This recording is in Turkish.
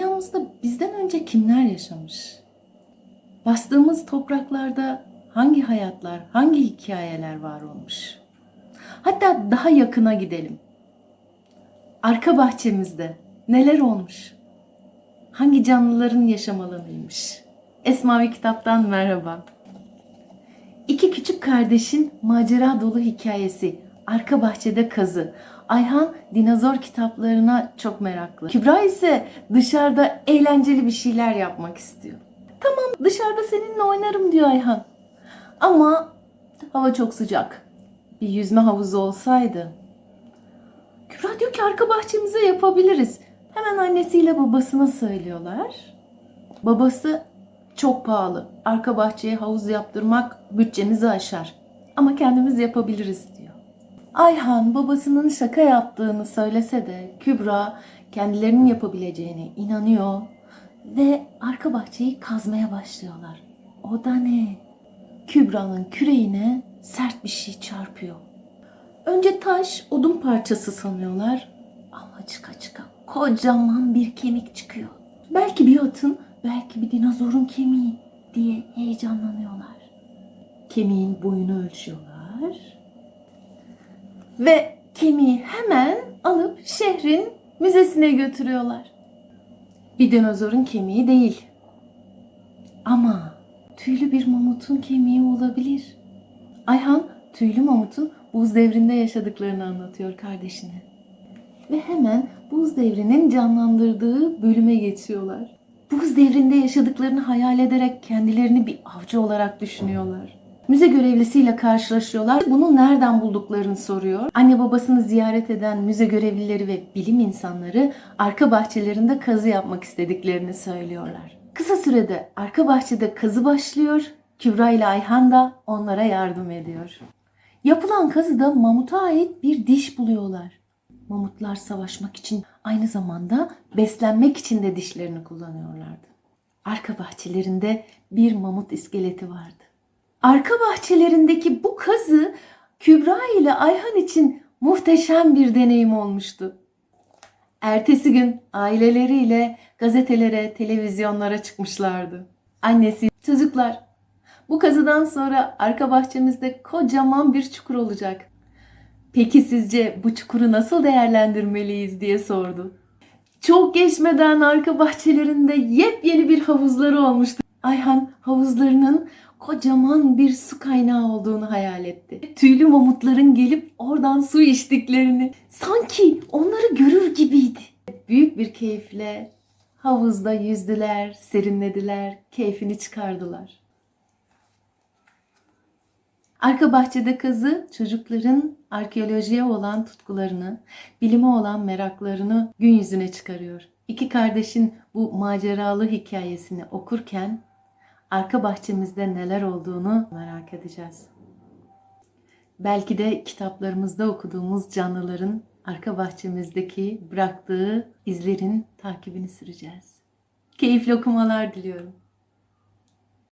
Dünyamızda bizden önce kimler yaşamış? Bastığımız topraklarda hangi hayatlar, hangi hikayeler var olmuş? Hatta daha yakına gidelim. Arka bahçemizde neler olmuş? Hangi canlıların yaşam alanıymış? Esmavi Kitap'tan merhaba. İki küçük kardeşin macera dolu hikayesi. Arka bahçede kazı. Ayhan dinozor kitaplarına çok meraklı. Kübra ise dışarıda eğlenceli bir şeyler yapmak istiyor. Tamam dışarıda seninle oynarım diyor Ayhan. Ama hava çok sıcak. Bir yüzme havuzu olsaydı. Kübra diyor ki arka bahçemize yapabiliriz. Hemen annesiyle babasına söylüyorlar. Babası çok pahalı. Arka bahçeye havuz yaptırmak bütçemizi aşar. Ama kendimiz yapabiliriz diyor. Ayhan babasının şaka yaptığını söylese de Kübra kendilerinin yapabileceğine inanıyor ve arka bahçeyi kazmaya başlıyorlar. O da ne? Kübra'nın küreğine sert bir şey çarpıyor. Önce taş, odun parçası sanıyorlar ama çıka çıka kocaman bir kemik çıkıyor. Belki bir atın, belki bir dinozorun kemiği diye heyecanlanıyorlar. Kemiğin boyunu ölçüyorlar. Ve kemiği hemen alıp şehrin müzesine götürüyorlar. Bir dinozorun kemiği değil. Ama tüylü bir mamutun kemiği olabilir. Ayhan tüylü mamutun buz devrinde yaşadıklarını anlatıyor kardeşine. Ve hemen buz devrinin canlandırdığı bölüme geçiyorlar. Buz devrinde yaşadıklarını hayal ederek kendilerini bir avcı olarak düşünüyorlar. Müze görevlisiyle karşılaşıyorlar. Bunu nereden bulduklarını soruyor. Anne babasını ziyaret eden müze görevlileri ve bilim insanları arka bahçelerinde kazı yapmak istediklerini söylüyorlar. Kısa sürede arka bahçede kazı başlıyor. Kübra ile Ayhan da onlara yardım ediyor. Yapılan kazıda mamuta ait bir diş buluyorlar. Mamutlar savaşmak için aynı zamanda beslenmek için de dişlerini kullanıyorlardı. Arka bahçelerinde bir mamut iskeleti vardı. Arka bahçelerindeki bu kazı Kübra ile Ayhan için muhteşem bir deneyim olmuştu. Ertesi gün aileleriyle gazetelere, televizyonlara çıkmışlardı. Annesi, çocuklar bu kazıdan sonra arka bahçemizde kocaman bir çukur olacak. Peki sizce bu çukuru nasıl değerlendirmeliyiz diye sordu. Çok geçmeden arka bahçelerinde yepyeni bir havuzları olmuştu. Ayhan havuzlarının kocaman bir su kaynağı olduğunu hayal etti. Tüylü mamutların gelip oradan su içtiklerini sanki onları görür gibiydi. Büyük bir keyifle havuzda yüzdüler, serinlediler, keyfini çıkardılar. Arka bahçede kazı çocukların arkeolojiye olan tutkularını, bilime olan meraklarını gün yüzüne çıkarıyor. İki kardeşin bu maceralı hikayesini okurken arka bahçemizde neler olduğunu merak edeceğiz. Belki de kitaplarımızda okuduğumuz canlıların arka bahçemizdeki bıraktığı izlerin takibini süreceğiz. Keyifli okumalar diliyorum.